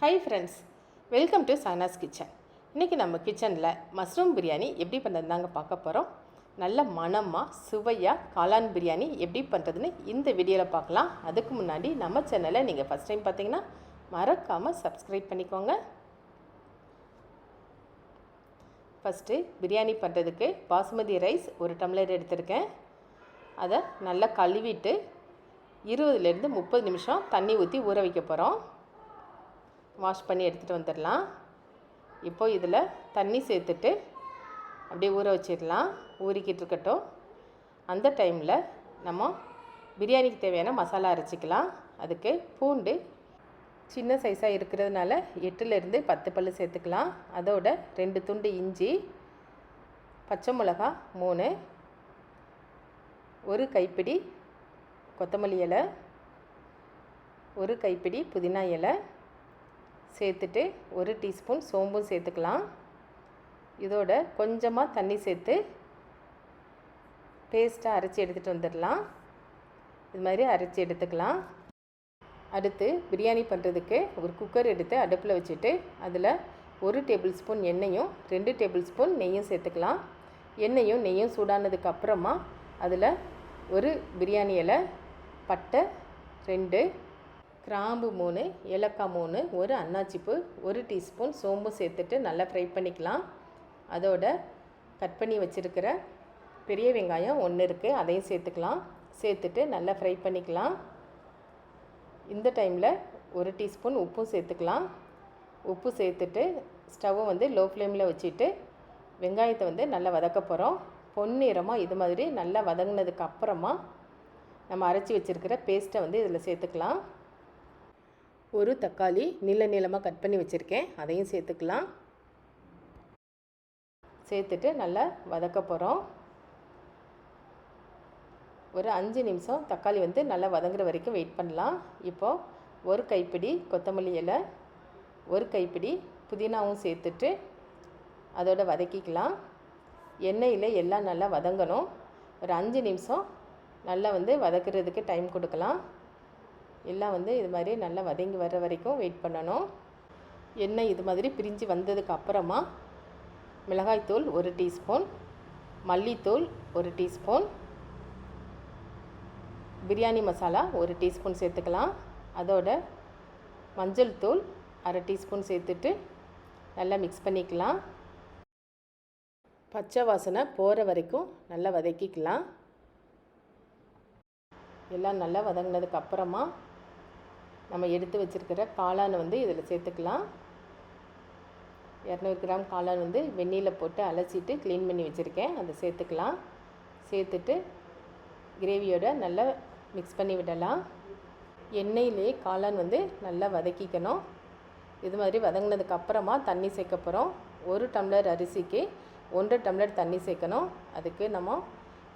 Hi friends welcome to Sana's kitchen இன்றைக்கி நம்ம கிச்சனில் மஷ்ரூம் பிரியாணி எப்படி பண்ணுறது தாங்க பார்க்க போகிறோம் நல்ல மணமாக சுவையாக காளான் பிரியாணி எப்படி பண்ணுறதுன்னு இந்த வீடியோவில் பார்க்கலாம். அதுக்கு முன்னாடி நம்ம சேனலை நீங்கள் ஃபஸ்ட் டைம் பார்த்தீங்கன்னா மறக்காமல் சப்ஸ்கிரைப் பண்ணிக்கோங்க. ஃபஸ்ட்டு பிரியாணி பண்ணுறதுக்கு பாசுமதி ரைஸ் ஒரு டம்ளர் எடுத்திருக்கேன். அதை நல்லா கழுவிட்டு இருபதுலேருந்து முப்பது நிமிஷம் தண்ணி ஊற்றி ஊற வைக்க போகிறோம் வாஷ் பண்ணி எடுத்துகிட்டு வந்துடலாம். இப்போது இதில் தண்ணி சேர்த்துட்டு அப்படியே ஊற வச்சிடலாம். ஊறிக்கிட்டு இருக்கட்டும். அந்த டைமில் நம்ம பிரியாணிக்கு தேவையான மசாலா அரைச்சிக்கலாம். அதுக்கு பூண்டு சின்ன சைஸாக இருக்கிறதுனால எட்டுலேருந்து பத்து பல் சேர்த்துக்கலாம். அதோட ரெண்டு துண்டு இஞ்சி பச்சை மிளகா மூணு ஒரு கைப்பிடி கொத்தமல்லி இலை ஒரு கைப்பிடி புதினா இலை சேர்த்துட்டு ஒரு டீஸ்பூன் சோம்பும் சேர்த்துக்கலாம். இதோட கொஞ்சமாக தண்ணி சேர்த்து பேஸ்ட்டாக அரைச்சி எடுத்துகிட்டு வந்துடலாம். இது மாதிரி அரைச்சி எடுத்துக்கலாம். அடுத்து பிரியாணி பண்ணுறதுக்கு ஒரு குக்கர் எடுத்து அடுப்பில் வச்சுட்டு அதில் ஒரு டேபிள் ஸ்பூன் எண்ணெயும் ரெண்டு டேபிள் ஸ்பூன் நெய்யும் சேர்த்துக்கலாம். எண்ணெயும் நெய்யும் சூடானதுக்கு அப்புறமா அதில் ஒரு பிரியாணி இலை பட்டை ரெண்டு கிராம்பு மூணு ஏலக்காய் மூணு ஒரு அன்னாச்சிப்பூ ஒரு டீஸ்பூன் சோம்பு சேர்த்துட்டு நல்லா ஃப்ரை பண்ணிக்கலாம். அதோட கட் பண்ணி வச்சுருக்கிற பெரிய வெங்காயம் ஒன்று இருக்குது அதையும் சேர்த்துக்கலாம். சேர்த்துட்டு நல்லா ஃப்ரை பண்ணிக்கலாம். இந்த டைமில் ஒரு டீஸ்பூன் உப்பும் சேர்த்துக்கலாம். உப்பு சேர்த்துட்டு ஸ்டவ்வை வந்து லோ ஃப்ளேமில் வச்சுட்டு வெங்காயத்தை வந்து நல்லா வதக்க போகிறோம் பொன்னிறமாக இது மாதிரி நல்லா வதங்கினதுக்கு அப்புறமா நம்ம அரைச்சி வச்சுருக்கிற பேஸ்ட்டை வந்து இதில் சேர்த்துக்கலாம். ஒரு தக்காளி நீள நீளமாக கட் பண்ணி வச்சுருக்கேன். அதையும் சேர்த்துக்கலாம். சேர்த்துட்டு நல்லா வதக்க போகிறோம் ஒரு அஞ்சு நிமிஷம் தக்காளி வந்து நல்லா வதங்குற வரைக்கும் வெயிட் பண்ணலாம். இப்போது ஒரு கைப்பிடி கொத்தமல்லி இலை ஒரு கைப்பிடி புதினாவும் சேர்த்துட்டு அதோட வதக்கிக்கலாம். எண்ணெயில் எல்லாம் நல்லா வதங்கணும். ஒரு அஞ்சு நிமிஷம் நல்லா வந்து வதக்குறதுக்கு டைம் கொடுக்கலாம். எல்லாம் வந்து இது மாதிரி நல்லா வதங்கி வர்ற வரைக்கும் வெயிட் பண்ணணும். எண்ணெய் இது மாதிரி பிரிஞ்சு வந்ததுக்கு அப்புறமா மிளகாய்த்தூள் ஒரு டீஸ்பூன் மல்லித்தூள் ஒரு டீஸ்பூன் பிரியாணி மசாலா ஒரு டீஸ்பூன் சேர்த்துக்கலாம். அதோட மஞ்சள் தூள் அரை டீஸ்பூன் சேர்த்துட்டு நல்லா மிக்ஸ் பண்ணிக்கலாம். பச்சை வாசனை போகிற வரைக்கும் நல்லா வதக்கிக்கலாம். எல்லாம் நல்லா வதங்கினதுக்கு அப்புறமா நம்ம எடுத்து வச்சுருக்கிற காளான் வந்து இதில் சேர்த்துக்கலாம். இரநூறு கிராம் காளான் வந்து வெந்நீரில் போட்டு அலசிட்டு க்ளீன் பண்ணி வச்சுருக்கேன். அதை சேர்த்துக்கலாம். சேர்த்துட்டு கிரேவியோட நல்லா மிக்ஸ் பண்ணி விடலாம். எண்ணெயிலே காளான் வந்து நல்லா வதக்கிக்கணும். இது மாதிரி வதங்கினதுக்கு அப்புறமா தண்ணி சேர்க்க போகிறோம் ஒரு டம்ளர் அரிசிக்கு ஒன்றரை டம்ளர் தண்ணி சேர்க்கணும். அதுக்கு நம்ம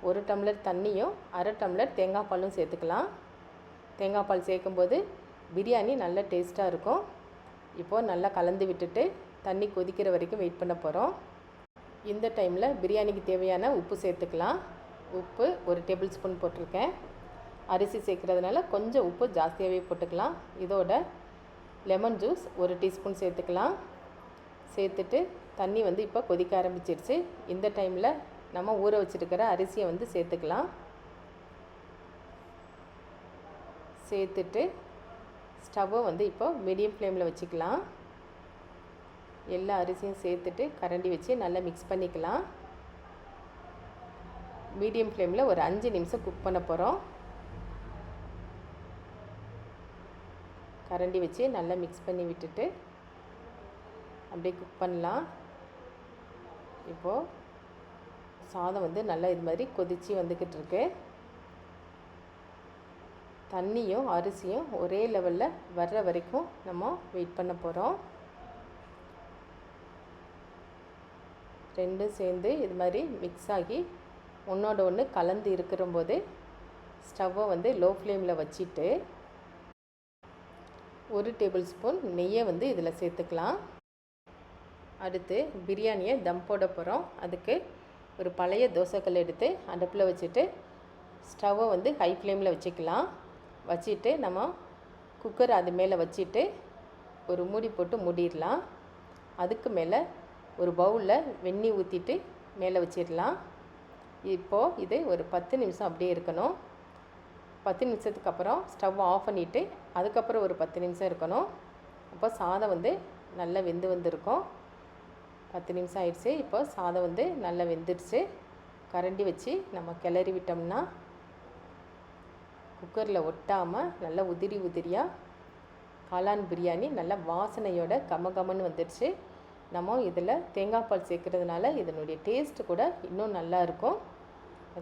ஒரு டம்ளர் தண்ணியும் அரை டம்ளர் தேங்காய் பாலும் சேர்த்துக்கலாம். தேங்காய் பால் சேர்க்கும்போது பிரியாணி நல்ல டேஸ்ட்டாக இருக்கும். இப்போது நல்லா கலந்து விட்டுட்டு தண்ணி கொதிக்கிற வரைக்கும் வெயிட் பண்ண போகிறோம் இந்த டைமில் பிரியாணிக்கு தேவையான உப்பு சேர்த்துக்கலாம். உப்பு ஒரு டேபிள் ஸ்பூன் போட்டிருக்கேன். அரிசி சேர்க்குறதுனால கொஞ்சம் உப்பு ஜாஸ்தியாகவே போட்டுக்கலாம். இதோட லெமன் ஜூஸ் ஒரு டீஸ்பூன் சேர்த்துக்கலாம். சேர்த்துட்டு தண்ணி வந்து இப்போ கொதிக்க ஆரம்பிச்சிருச்சு. இந்த டைமில் நம்ம ஊற வச்சுருக்கிற அரிசியை வந்து சேர்த்துக்கலாம். சேர்த்துட்டு ஸ்டவ்வை வந்து இப்போ மீடியம் ஃப்ளேமில் வச்சுக்கலாம். எல்லா அரிசியும் சேர்த்துட்டு கரண்டி வச்சு நல்லா மிக்ஸ் பண்ணிக்கலாம். மீடியம் ஃப்ளேமில் ஒரு அஞ்சு நிமிஷம் குக் பண்ண போகிறோம் கரண்டி வச்சு நல்லா மிக்ஸ் பண்ணி விட்டுட்டு அப்படியே குக் பண்ணலாம். இப்போது சாதம் வந்து நல்லா இது மாதிரி கொதித்து வந்துக்கிட்டு இருக்குது தண்ணியும் அரிசியும் ஒரே லெவலில் வர்ற வரைக்கும் நம்ம வெயிட் பண்ண போகிறோம் ரெண்டும் சேர்ந்து இது மாதிரி மிக்ஸ் ஆகி ஒன்றோட ஒன்று கலந்து இருக்கிறம்போது ஸ்டவ்வை வந்து லோ ஃப்ளேமில் வச்சுட்டு ஒரு டேபிள் ஸ்பூன் நெய்யை வந்து இதில் சேர்த்துக்கலாம். அடுத்து பிரியாணியை தம் போட போகிறோம் அதுக்கு ஒரு பழைய தோசைக்கல் எடுத்து அடுப்பில் வச்சுட்டு ஸ்டவ்வை வந்து ஹை ஃப்ளேமில் வச்சுக்கலாம். வச்சுட்டு நம்ம குக்கர் அது மேலே வச்சுட்டு ஒரு மூடி போட்டு மூடிடலாம். அதுக்கு மேலே ஒரு பவுலில் வெந்நீர் ஊற்றிட்டு மேலே வச்சிடலாம். இப்போது இது ஒரு பத்து நிமிஷம் அப்படியே இருக்கணும். பத்து நிமிஷத்துக்கு அப்புறம் ஸ்டவ் ஆஃப் பண்ணிவிட்டு அதுக்கப்புறம் ஒரு பத்து நிமிஷம் இருக்கணும். அப்போ சாதம் வந்து நல்லா வெந்து வந்திருக்கும். பத்து நிமிஷம் ஆயிடுச்சு. இப்போ சாதம் வந்து நல்லா வெந்துடுச்சு. கரண்டி வச்சு நம்ம கிளறி விட்டோம்னா குக்கரில் ஒட்டாமல் நல்லா உதிரி உதிரியாக காளான் பிரியாணி நல்லா வாசனையோட கம கமன்னு வந்துடுச்சு. நம்ம இதில் தேங்காய் பால் சேர்க்கறதுனால இதனுடைய டேஸ்ட்டு கூட இன்னும் நல்லா இருக்கும்.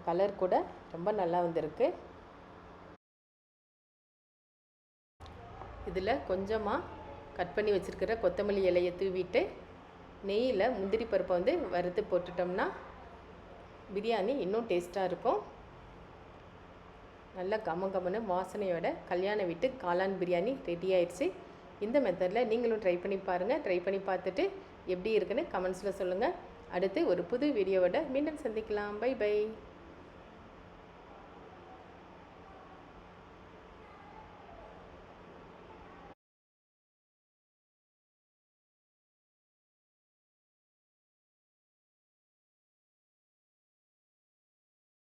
கலர் கூட ரொம்ப நல்லா வந்திருக்கு. இதில் கொஞ்சமாக கட் பண்ணி வச்சுருக்கிற கொத்தமல்லி இலையை தூவிட்டு நெய்யில் முந்திரி பருப்பை வந்து வறுத்து போட்டுட்டோம்னா பிரியாணி இன்னும் டேஸ்ட்டாக இருக்கும். நல்லா கம கமன்னு வாசனையோட கல்யாண வீட்டு காளான் பிரியாணி ரெடி ஆயிடுச்சு. இந்த மெத்தடில் நீங்களும் ட்ரை பண்ணி பாருங்கள் ட்ரை பண்ணி பார்த்துட்டு எப்படி இருக்குன்னு கமெண்ட்ஸில் சொல்லுங்கள் அடுத்து ஒரு புது வீடியோவோட மீண்டும் சந்திக்கலாம். By by